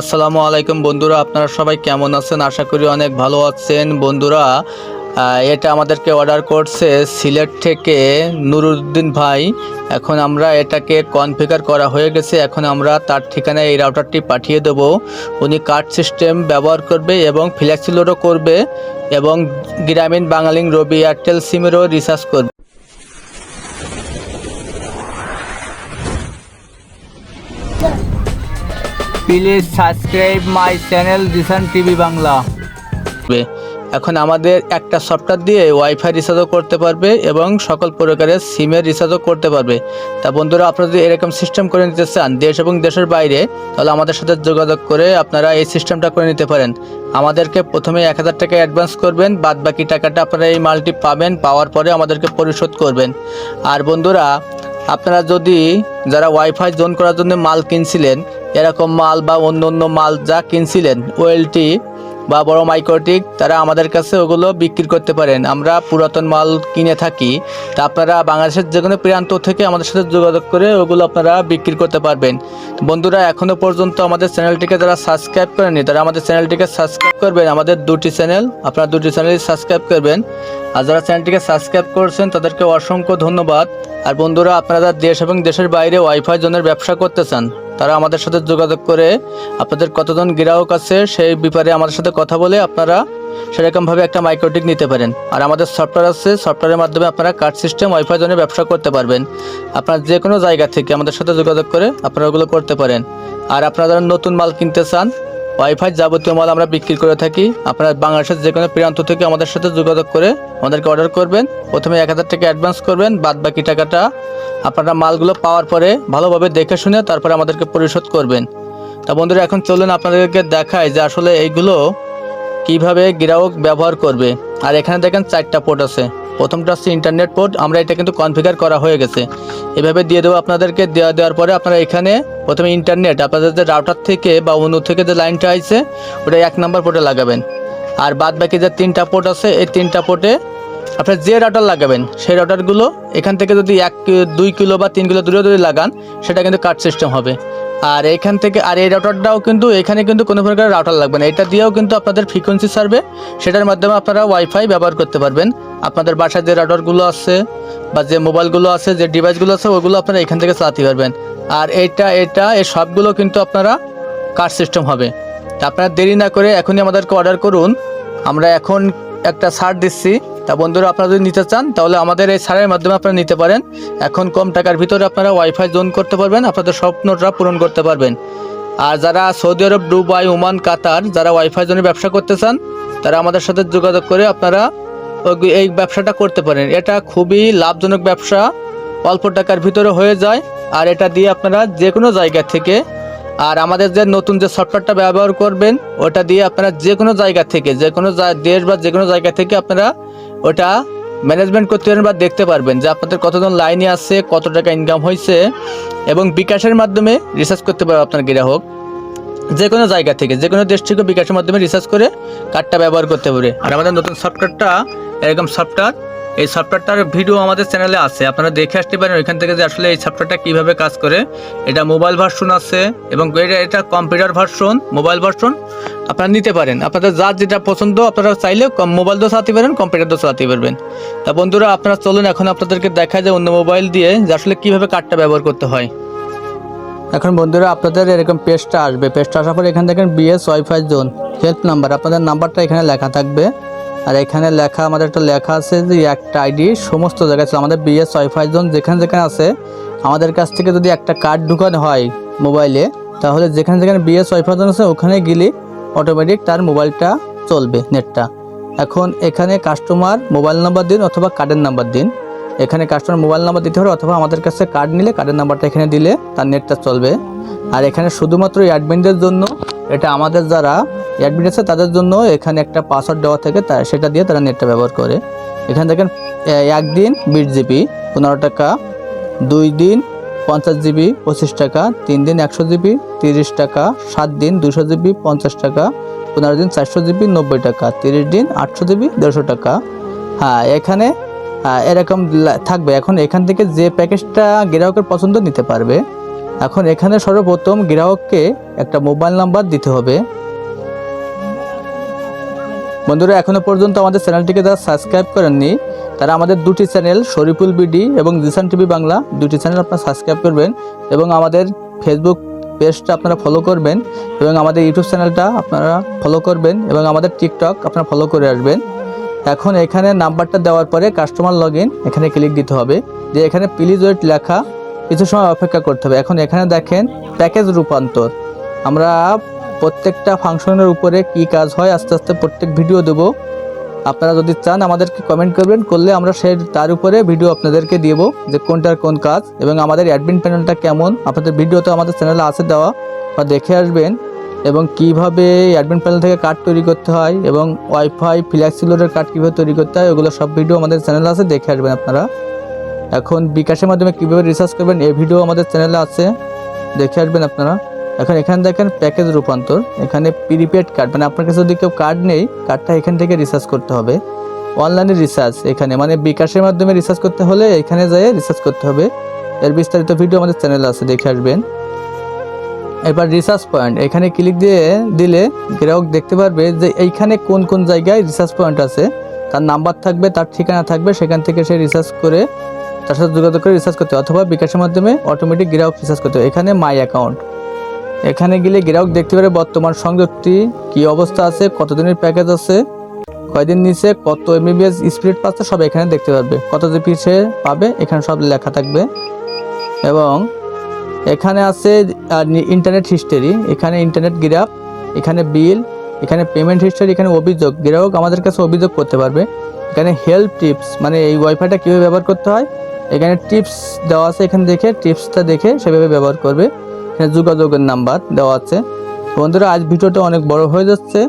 আসসালামু আলাইকুম বন্ধুরা, আপনারা সবাই কেমন আছেন? আশা করি অনেক ভালো আছেন। বন্ধুরা এটা আমাদেরকে অর্ডার করছে সিলেট থেকে নুরুদ্দিন ভাই। এখন আমরা এটাকে কনফিগার করা হয়ে গেছে। এখন আমরা তার ঠিকানায় এই রাউটারটি পাঠিয়ে দেব। উনি কার্ড সিস্টেম ব্যবহার করবে এবং ফ্ল্যাক্সিলোডও করবে এবং গ্রামীণ বাঙালিং রবি এয়ারটেল সিমেরও রিচার্জ করবে। Please subscribe my channel Dishan TV Bangla. এখন আমাদের একটা সফটওয়্যার দিয়ে ওয়াইফাই রিচার্জও করতে পারবে এবং সকল প্রকারের সিমের রিচার্জও করতে পারবে। তা বন্ধুরা, আপনারা যদি এরকম সিস্টেম করে নিতে চান দেশ এবং দেশের বাইরে, তাহলে আমাদের সাথে যোগাযোগ করে আপনারা এই সিস্টেমটা করে নিতে পারেন। আমাদেরকে প্রথমে এক হাজার টাকা অ্যাডভান্স করবেন বাদ বাকি টাকাটা আপনারা এই মালটি পাবেন, পাওয়ার পরে আমাদেরকে পরিশোধ করবেন। আর বন্ধুরা, আপনারা যদি যারা ওয়াইফাই জোন করার জন্য মাল কিনছিলেন এরকম মাল বা অন্য অন্য মাল যা কিনছিলেন ওয়েলটি বা বড় মাইক্রোটিক, তারা আমাদের কাছে ওগুলো বিক্রি করতে পারেন। আমরা পুরাতন মাল কিনে থাকি, তা আপনারা বাংলাদেশের যে কোনো প্রান্ত থেকে আমাদের সাথে যোগাযোগ করে ওগুলো আপনারা বিক্রি করতে পারবেন। বন্ধুরা এখনও পর্যন্ত আমাদের চ্যানেলটিকে যারা সাবস্ক্রাইব করেনি তারা আমাদের চ্যানেলটিকে সাবস্ক্রাইব করবেন। আমাদের দুটি চ্যানেল, আপনারা দুটি চ্যানেল সাবস্ক্রাইব করবেন। আর যারা চ্যানেলটিকে সাবস্ক্রাইব করছেন, তাদেরকে অসংখ্য ধন্যবাদ। আর বন্ধুরা, আপনারা দেশ এবং দেশের বাইরে ওয়াইফাই জনের ব্যবসা করতে চান, তারা আমাদের সাথে যোগাযোগ করে আপনাদের কতজন গ্রাহক আছে সেই ব্যাপারে আমাদের সাথে কথা বলে আপনারা সেরকমভাবে একটা মাইক্রোটিক নিতে পারেন। আর আমাদের সফটওয়্যার আছে, সফটওয়্যারের মাধ্যমে আপনারা কার্ড সিস্টেম, ওয়াইফাই জনের ব্যবসা করতে পারবেন। আপনার যে কোনো জায়গা থেকে আমাদের সাথে যোগাযোগ করে আপনারা ওগুলো করতে পারেন। আর আপনারা যারা নতুন মাল কিনতে চান ওয়াইফাই যাবতীয় মাল আমরা বিক্রি করে থাকি। আপনারা বাংলাদেশের যে কোনো প্রান্ত থেকে আমাদের সাথে যোগাযোগ করে আমাদেরকে অর্ডার করবেন। প্রথমে এক হাজার টাকা অ্যাডভান্স করবেন বাদ বাকি টাকাটা আপনারা মালগুলো পাওয়ার পরে ভালোভাবে দেখে শুনে তারপরে আমাদেরকে পরিশোধ করবেন। তা বন্ধুরা, এখন চলুন আপনাদেরকে দেখায় যে আসলে এইগুলো কীভাবে গ্রাহক ব্যবহার করবে। আর এখানে দেখেন চারটা পোর্ট আছে। প্রথমটা হচ্ছে ইন্টারনেট পোর্ট আমরা এটা কিন্তু কনফিগার করা হয়ে গেছে। এভাবে দিয়ে দেবো আপনাদেরকে, দেওয়া দেওয়ার পরে আপনারা এখানে প্রথমে ইন্টারনেট আপনাদের যে রাউটার থেকে বা অন্য থেকে যে লাইনটা আইছে, ওটা এক নম্বর পোর্টে লাগাবেন। আর বাদ বাকি যে তিনটা পোর্ট আছে, এই তিনটা পোর্টে আপনার যে রাউটার লাগাবেন, সেই রাউটারগুলো এখান থেকে যদি এক, দুই কিলো বা তিন কিলো দূরে যদি লাগান, সেটা কিন্তু কাট সিস্টেম হবে। আর এখান থেকে আর এই রাউটারটাও কিন্তু এখানে কিন্তু কোনো প্রকার রাউটার লাগবে না। এটা দিয়েও কিন্তু আপনাদের ফ্রিকোয়েন্সি সার্ভে সেটার মাধ্যমে আপনারা ওয়াইফাই ব্যবহার করতে পারবেন। আপনাদের বাসায় যে রাউটারগুলো আছে বা যে মোবাইলগুলো আছে, যে ডিভাইসগুলো আছে, ওগুলো আপনারা এখান থেকে চালাতে পারবেন। আর এটা এটা, এই সবগুলো কিন্তু আপনারা কার্ড সিস্টেম হবে। তা আপনারা দেরি না করে এখনই আমাদেরকে অর্ডার করুন। আমরা এখন একটা ছাড় দিচ্ছি। তা বন্ধুরা, আপনারা যদি নিতে চান, তাহলে আমাদের এই সারের মাধ্যমে আপনারা নিতে পারেন। এখন কম টাকার ভিতরে আপনারা ওয়াইফাই জোন করতে পারবেন, আপনাদের স্বপ্নটা পূরণ করতে পারবেন। আর যারা সৌদি আরব, দুবাই, ওমান, কাতার, যারা ওয়াইফাই জোনে ব্যবসা করতে চান, তারা আমাদের সাথে যোগাযোগ করে আপনারা এই ব্যবসাটা করতে পারেন। এটা খুবই লাভজনক ব্যবসা, অল্প টাকার ভিতরে হয়ে যায়, আর এটা দিয়ে আপনারা যে কোনো জায়গা থেকে, আর আমাদের যে নতুন যে সফটওয়্যারটা ব্যবহার করবেন, ওটা দিয়ে আপনারা যে কোনো জায়গা থেকে যে কোনো দেশ বা যে কোনো জায়গা থেকে আপনারা ওটা ম্যানেজমেন্ট করতে পারেন বা দেখতে পারবেন যে আপনাদের কতজন লাইনে আছে, কত টাকা ইনকাম হয়েছে এবং বিকাশের মাধ্যমে রিসার্চ করতে পারবে আপনার গ্রাহক। যে কোনো জায়গা থেকে যে কোনো দেশ থেকে বিকাশের মাধ্যমে রিসার্চ করে কার্ডটা ব্যবহার করতে পারে। আর আমাদের নতুন সফটওয়্যারটা এরকম সফটওয়্যার এই সফটওয়্যারটার ভিডিও আমাদের চ্যানেলে আছে। আপনারা দেখে আসতে পারেন ওইখান থেকে যে আসলে এই সফটওয়্যারটা কীভাবে কাজ করে। এটা মোবাইল ভার্সন আছে এবং এটা এটা কম্পিউটার ভার্সন মোবাইল ভার্সন আপনারা নিতে পারেন। আপনাদের যার যেটা পছন্দ, আপনারা চাইলে মোবাইল দিয়েও চালাতে পারেন কম্পিউটার দিয়েও চালাতে পারবেন। তা বন্ধুরা, আপনারা চলুন এখন আপনাদেরকে দেখা যায় অন্য মোবাইল দিয়ে যে আসলে কীভাবে কার্ডটা ব্যবহার করতে হয়। এখন বন্ধুরা, আপনাদের এরকম পেজটা আসবে। পেজটা আসার পরে এখানে দেখেন BS WiFi zone help number আপনাদের নাম্বারটা এখানে লেখা থাকবে। আর এখানে লেখা, আমাদের একটা লেখা আছে যে একটা আইডি সমস্ত জায়গায় আছে। আমাদের বিএস ওয়াইফাই জোন যেখানে যেখানে আছে, আমাদের কাছ থেকে যদি একটা কার্ড ঢুকানো হয় মোবাইলে তাহলে যেখানে যেখানে বিএস ওয়াইফাই জোন আছে, ওখানে গেলে অটোমেটিক তার মোবাইলটা চলবে, নেটটা। এখন এখানে কাস্টমার মোবাইল নাম্বার দিন অথবা কার্ডের নাম্বার দিন। এখানে কাস্টমার মোবাইল নাম্বার দিতে হবে অথবা আমাদের কাছে কার্ড নিলে কার্ডের নাম্বারটা এখানে দিলে তার নেটটা চলবে। আর এখানে শুধুমাত্র অ্যাডমিনদের জন্য, এটা আমাদের যারা অ্যাডমিন আছে তাদের জন্য এখানে একটা পাসওয়ার্ড দেওয়া থাকে, তা সেটা দিয়ে তারা নেটটা ব্যবহার করে। এখানে দেখেন একদিন বিশ জিবি পনেরো টাকা, দুই দিন পঞ্চাশ জিবি, পঁচিশ টাকা, তিন দিন একশো জিবি, তিরিশ টাকা, সাত দিন দুশো জিবি, পঞ্চাশ টাকা, পনেরো দিন চারশো জিবি, নব্বই টাকা, তিরিশ দিন আটশো জিবি, দেড়শো টাকা। হ্যাঁ এখানে এরকম থাকবে। এখন এখান থেকে যে প্যাকেজটা গ্রাহকের পছন্দ নিতে পারবে, এখন এখানে সর্বপ্রথম গ্রাহককে একটা মোবাইল নাম্বার দিতে হবে। বন্ধুরা, এখনও পর্যন্ত আমাদের চ্যানেলটিকে যারা সাবস্ক্রাইব করেননি তারা আমাদের দুটি চ্যানেল, শরীফুল বিডি এবং জিসান টিভি বাংলা, দুটি চ্যানেল আপনারা সাবস্ক্রাইব করবেন এবং আমাদের ফেসবুক পেজটা আপনারা ফলো করবেন এবং আমাদের ইউটিউব চ্যানেলটা আপনারা ফলো করবেন এবং আমাদের টিকটক আপনারা ফলো করে আসবেন। এখন এখানে নাম্বারটা দেওয়ার পরে কাস্টমার লগ এখানে ক্লিক দিতে হবে। যে এখানে প্লিজ ওয়েট লেখা, কিছু সময় অপেক্ষা করতে হবে। এখন এখানে দেখেন প্যাকেজ রূপান্তর। আমরা প্রত্যেকটা ফাংশনের উপরে কি কাজ হয় আস্তে আস্তে প্রত্যেক ভিডিও দেবো। আপনারা যদি চান আমাদেরকে কমেন্ট করবেন, করলে আমরা সেই তার উপরে ভিডিও আপনাদেরকে দিব যে কোনটার কোন কাজ এবং আমাদের অ্যাডমিন প্যানেলটা কেমন, আপনাদের ভিডিও তো আমাদের চ্যানেলে আছে দেওয়া, বা দেখে আসবেন এবং কীভাবে অ্যাডমিন প্যানেল থেকে কার্ড তৈরি করতে হয় এবং ওয়াইফাই ফ্ল্যাক্সিলোডের কার্ড কীভাবে তৈরি করতে হয়, ওগুলো সব ভিডিও আমাদের চ্যানেলে আছে, দেখে আসবেন আপনারা। এখন বিকাশের মাধ্যমে কীভাবে রিসার্চ করবেন, এই ভিডিও আমাদের চ্যানেলে আছে, দেখে আসবেন আপনারা। এখন এখানে দেখেন প্যাকেজ রূপান্তর, এখানে প্রিপেড কার্ড মানে আপনার কাছে যদি কেউ কার্ড নেই কার্ডটা এখান থেকে রিসার্চ করতে হবে। অনলাইনে রিসার্চ এখানে মানে বিকাশের মাধ্যমে রিসার্চ করতে হলে এখানে যেয়ে রিসার্চ করতে হবে। এর বিস্তারিত ভিডিও আমাদের চ্যানেলে আছে, দেখে আসবেন। এরপর রিসার্চ পয়েন্ট এখানে ক্লিক দিয়ে দিলে গ্রাহক দেখতে পারবে যে এইখানে কোন কোন জায়গায় রিসার্চ পয়েন্ট আছে। তার নাম্বার থাকবে, তার ঠিকানা থাকবে, সেখান থেকে সে রিসার্চ করে তার সাথে যোগাযোগ করে রিসার্চ করতে অথবা বিকাশের মাধ্যমে অটোমেটিক গ্রাহক রিসার্চ করতে এখানে মাই অ্যাকাউন্ট এখানে গেলে গ্রাহক দেখতে পারে বর্তমান সংযোগটি, কি অবস্থা আছে, কতদিনের প্যাকেজ আছে, কয়দিন নিচে, কত এম এমবিবিএস স্পিড পাচ্ছে, সব এখানে দেখতে পারবে। কত জিপি সে পাবে, এখানে সব লেখা থাকবে। এবং এখানে আছে ইন্টারনেট হিস্টোরি এখানে ইন্টারনেট গ্রাফ এখানে বিল এখানে পেমেন্ট হিস্টোরি এখানে অভিযোগ। গ্রাহক আমাদের কাছে অভিযোগ করতে পারবে। এখানে হেল্প টিপস মানে এই ওয়াইফাইটা কীভাবে ব্যবহার করতে হয়, এখানে টিপস দেওয়া আছে, এখানে দেখে টিপসটা দেখে সেভাবে ব্যবহার করবে। যোগাযোগের নাম্বার দেওয়া আছে। বন্ধুরা, আজ ভিডিওটা অনেক বড় হয়ে যাচ্ছে।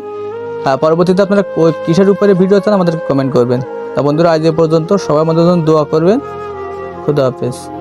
আর পরবর্তীতে আপনারা কিসের উপরে ভিডিও চান আমাদেরকে কমেন্ট করবেন। তা বন্ধুরা, আজ এ পর্যন্ত সবাই আমাদের জন্য দোয়া করবেন। খুদা হাফেজ।